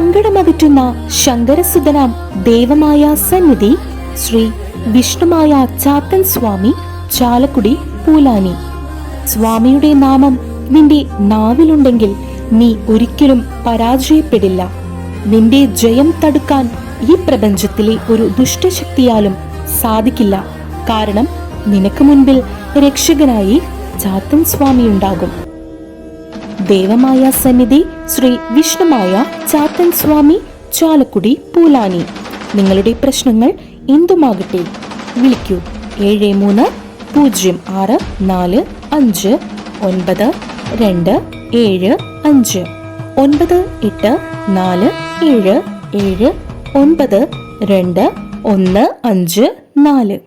സങ്കടമകറ്റുന്ന ശങ്കരസുതനാം ദേവമായ സന്നിധി ശ്രീ വിഷ്ണുമായ ചാത്തൻ സ്വാമി ചാലക്കുടി പൂലാനി. സ്വാമിയുടെ നാമം നിന്റെ നാവിലുണ്ടെങ്കിൽ നീ ഒരിക്കലും പരാജയപ്പെടില്ല. നിന്റെ ജയം തടുക്കാൻ ഈ പ്രപഞ്ചത്തിലെ ഒരു ദുഷ്ടശക്തിയാലും സാധിക്കില്ല. കാരണം നിനക്ക് മുൻപിൽ രക്ഷകനായി ചാത്തൻ സ്വാമി ഉണ്ടാകും ദേവമായ സന്നിധി ശ്രീ വിഷ്ണുമായ ചാത്തൻ സ്വാമി ചാലക്കുടി പൂലാനി. നിങ്ങളുടെ പ്രശ്നങ്ങൾ എന്തുമാകട്ടെ? വിളിക്കൂ. ഏഴ് മൂന്ന് പൂജ്യം ആറ് നാല് അഞ്ച് ഒൻപത് രണ്ട് ഏഴ് അഞ്ച്. ഒൻപത് എട്ട് നാല് ഏഴ് ഏഴ് ഒൻപത് രണ്ട് ഒന്ന് അഞ്ച് നാല്.